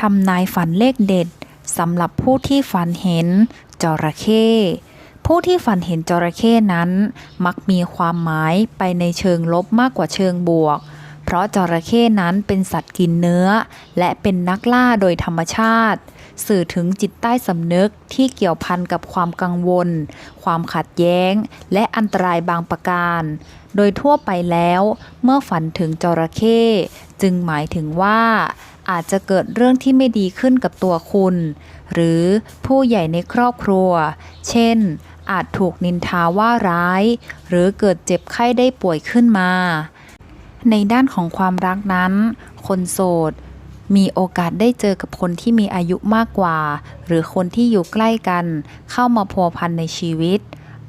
ทำนายฝันเลขเด็ดสำหรับผู้ที่ฝันเห็นจระเข้ผู้ที่ฝันเห็นจระเข้นั้น มักมีความหมายไปในเชิงลบมากกว่าเชิงบวก เพราะจระเข้นั้นเป็นสัตว์กินเนื้อ และเป็นนักล่าโดยธรรมชาติ สื่อถึงจิตใต้สำนึกที่เกี่ยวพันกับความกังวล ความขัดแย้ง และอันตรายบางประการ โดยทั่วไปแล้ว เมื่อฝันถึงจระเข้จึงหมายถึงว่าอาจจะเกิดเรื่องที่ไม่ดีขึ้นกับตัวคุณ หรือผู้ใหญ่ในครอบครัว เช่น อาจถูกนินทาว่าร้าย หรือเกิดเจ็บไข้ได้ป่วยขึ้นมา ในด้านของความรักนั้น คนโสด มีโอกาสได้เจอกับคนที่มีอายุมากกว่า หรือคนที่อยู่ใกล้กัน เข้ามาพัวพันในชีวิต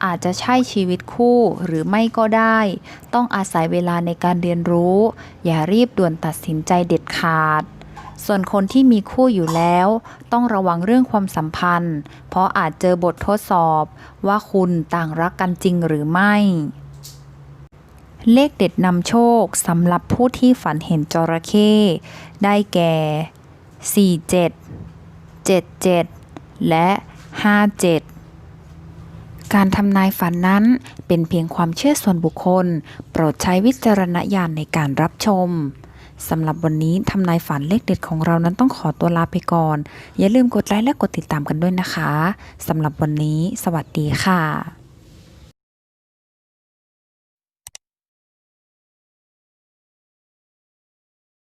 อาจจะใช่ชีวิตคู่หรือไม่ก็ได้ ต้องอาศัยเวลาในการเรียนรู้ อย่ารีบด่วนตัดสินใจเด็ดขาดส่วนคนที่มีคู่อยู่แล้ว ต้องระวังเรื่องความสัมพันธ์ เพราะอาจเจอบททดสอบว่าคุณต่างรักกันจริงหรือไม่ เลขเด็ดนำโชคสำหรับผู้ที่ฝันเห็นจระเข้ ได้แก่ 47 77 และ 57 การทำนายฝันนั้นเป็นเพียงความเชื่อส่วนบุคคล โปรดใช้วิจารณญาณในการรับชมสำหรับวันนี้ทำนายฝันเลขเด็ดของเรานั้นต้องขอตัวลาไปก่อน อย่าลืมกดไลค์และกดติดตามกันด้วยนะคะสำหรับวันนี้ สวัสดีค่ะ